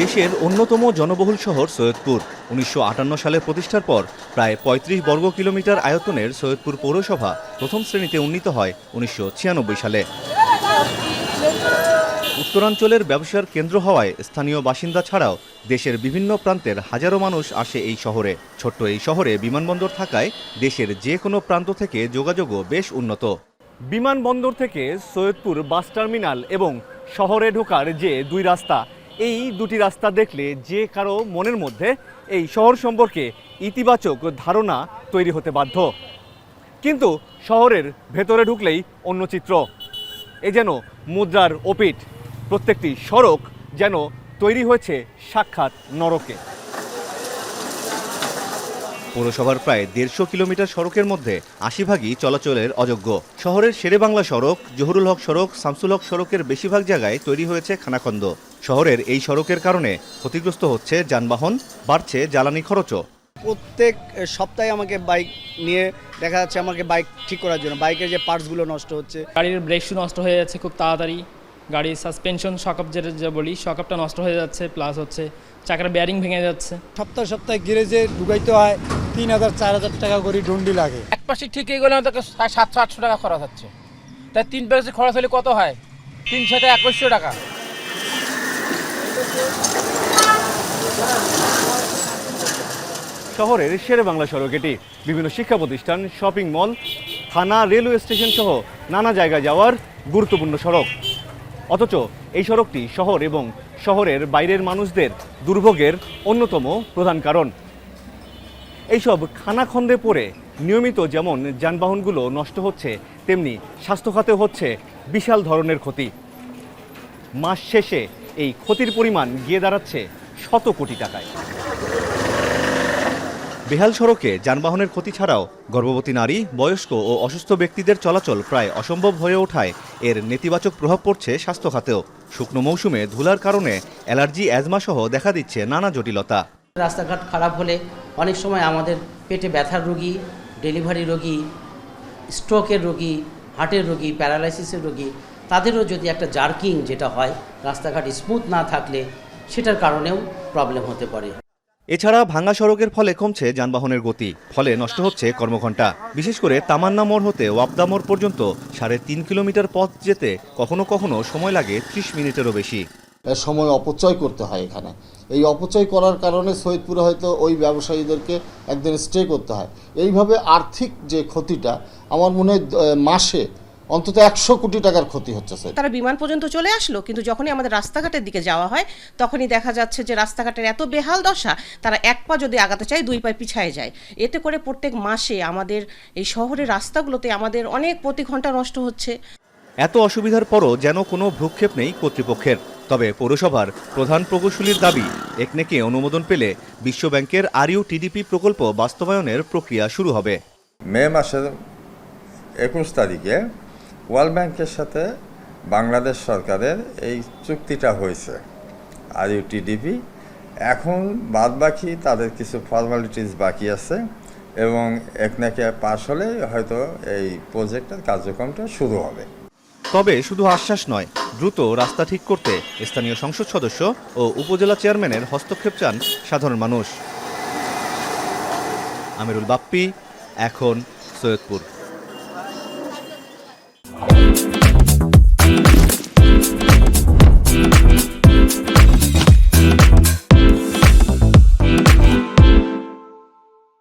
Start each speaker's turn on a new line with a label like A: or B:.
A: দেশের অন্যতম জনবহুল শহর সৈয়দপুর। উনিশশো আটান্ন সালে প্রতিষ্ঠার পর প্রায় ৩৫ বর্গ কিলোমিটার আয়তনের সৈয়দপুর পৌরসভা প্রথম শ্রেণীতে উন্নীত হয় উনিশশো ছিয়ানব্বই সালে। উত্তরাঞ্চলের ব্যবসার কেন্দ্র হওয়ায় স্থানীয় বাসিন্দা ছাড়াও দেশের বিভিন্ন প্রান্তের হাজারো মানুষ আসে এই শহরে। ছোট্ট এই শহরে বিমানবন্দর থাকায় দেশের যে কোনো প্রান্ত থেকে যোগাযোগও বেশ উন্নত। বিমানবন্দর থেকে সৈয়দপুর বাস টার্মিনাল এবং শহরে ঢোকার যে দুই রাস্তা এই দুটি রাস্তা দেখলে যে কারও মনের মধ্যে এই শহর সম্পর্কে ইতিবাচক ধারণা তৈরি হতে বাধ্য। কিন্তু শহরের ভেতরে ঢুকলেই অন্য চিত্র। এ যেন মুদ্রার ওপিট প্রত্যেকটি সড়ক যেন তৈরি হয়েছে সাক্ষাৎ নরকে। পৌরসভার প্রায় দেড়শো কিলোমিটার সড়কের মধ্যে আশি ভাগই চলাচলের অযোগ্য। শহরের শেরেবাংলা সড়ক জহুরুল হক সড়ক শামসুল হক সড়কের বেশিরভাগ জায়গায় তৈরি হয়েছে খানাখন্দ। শহরের এই সড়কের কারণে ক্ষতিগ্রস্ত হচ্ছে যানবাহন বাড়ছে জ্বালানি খরচও।
B: প্রত্যেক সপ্তাহে আমাকে বাইক নিয়ে দেখা যাচ্ছে আমাকে বাইক ঠিক করার জন্য। বাইকের যে পার্টসগুলো নষ্ট হচ্ছে।
C: গাড়ির ব্রেক শু নষ্ট হয়ে যাচ্ছে খুব তাড়াতাড়ি। গাড়ির সাসপেনশন শকআপ যেটা যে বলি শকআপটা নষ্ট হয়ে যাচ্ছে প্লাস হচ্ছে চাকার ব্যারিং ভেঙে যাচ্ছে।
D: সপ্তাহে সপ্তাহে গ্যারেজে ঢুকাইতে হয় তিন হাজার চার হাজার টাকা করে ডন্ডি লাগে।
E: এক পাশে ঠিক হয়ে গেলে আমাদের সাতশো আটশো টাকা খরচ হচ্ছে। তাই তিন পাশে খরচ হলে কত হয়? তিন সাথে একুশশো টাকা।
A: শহরের শেরে বাংলা সড়ক এটি বিভিন্ন শিক্ষা প্রতিষ্ঠান শপিং মল থানা রেলওয়ে স্টেশন সহ নানা জায়গায় যাওয়ার গুরুত্বপূর্ণ সড়ক। অথচ এই সড়কটি শহর এবং শহরের বাইরের মানুষদের দুর্ভোগের অন্যতম প্রধান কারণ। এইসব খানাখন্দে পড়ে নিয়মিত যেমন যানবাহনগুলো নষ্ট হচ্ছে, তেমনি স্বাস্থ্য খাতে হচ্ছে বিশাল ধরনের ক্ষতি। মাস শেষে এই ক্ষতির পরিমাণ গিয়ে দাঁড়াচ্ছে শত কোটি টাকায়। বেহাল সড়কে যানবাহনের ক্ষতি ছাড়াও গর্ভবতী নারী, বয়স্ক ও অসুস্থ ব্যক্তিদের চলাচল প্রায় অসম্ভব হয়ে ওঠায়। এর নেতিবাচক প্রভাব পড়ছে স্বাস্থ্য খাতেও। শুকনো মৌসুমে ধুলার কারণে অ্যালার্জি, অ্যাজমা সহ দেখা দিচ্ছে নানা জটিলতা।
F: রাস্তাঘাট খারাপ হলে অনেক সময় আমাদের পেটে ব্যথার রোগী, ডেলিভারি রোগী, স্ট্রোকের রোগী, হার্টের রোগী, প্যারালাইসিসের রোগী, তাদেরও যদি একটা জার্কিং যেটা হয়, রাস্তাঘাট স্মুথ না থাকলে সেটার কারণেও প্রবলেম হতে পারে।
A: এছাড়া ভাঙা সড়কের ফলে কমছে যানবাহনের গতি, ফলে নষ্ট হচ্ছে কর্মঘণ্টা। বিশেষ করে তামান্না মোড় হতে ওয়াপদা মোড় পর্যন্ত সাড়ে তিন কিলোমিটার পথ যেতে কখনো কখনো সময় লাগে ত্রিশ মিনিটেরও বেশি।
G: সময় অপচয় করতে হয় এখানে। এই অপচয় করার কারণে সৈয়দপুরে হয়তো ওই ব্যবসায়ীদেরকে একদিন স্টে করতে হয়। এইভাবে আর্থিক যে ক্ষতিটা, আমার মনে হয় মাসে অন্তত একশো কোটি টাকার ক্ষতি হচ্ছে স্যার।
H: তারা বিমান পর্যন্ত চলে আসলো কিন্তু যখনই আমাদের রাস্তাঘাটের দিকে যাওয়া হয় তখনই দেখা যাচ্ছে যে রাস্তাঘাটের এত বেহাল দশা তারা এক পা যদি আগাতে চায় দুই পায়ে পিছায় যায়। এতে করে প্রত্যেক মাসে আমাদের এই শহরের রাস্তাগুলোতে আমাদের অনেক প্রতি ঘণ্টা নষ্ট হচ্ছে।
A: এত অসুবিধার পরও যেন কোনো ভ্রুক্ষেপ নেই কর্তৃপক্ষের। তবে পৌরসভার প্রধান প্রকৌশলীর দাবি একনেকে অনুমোদন পেলে বিশ্বব্যাংকের আরইউ টিডিপি প্রকল্প বাস্তবায়নের প্রক্রিয়া শুরু হবে।
I: মে মাসের একুশ তারিখে ওয়ার্ল্ড ব্যাংকের সাথে বাংলাদেশ সরকারের এই চুক্তিটা হয়েছে আর ইউটিডিপি এখন বাদ বাকি তাদের কিছু ফর্মালিটিস বাকি আছে এবং একনাকে পাশ হলে হয়তো এই প্রজেক্টের কার্যক্রমটা শুরু হবে।
A: তবে শুধু আশ্বাস নয়, দ্রুত রাস্তা ঠিক করতে স্থানীয় সংসদ সদস্য ও উপজেলা চেয়ারম্যানের হস্তক্ষেপ চান সাধারণ মানুষ। আমিরুল বাপ্পি, এখন সৈয়দপুর।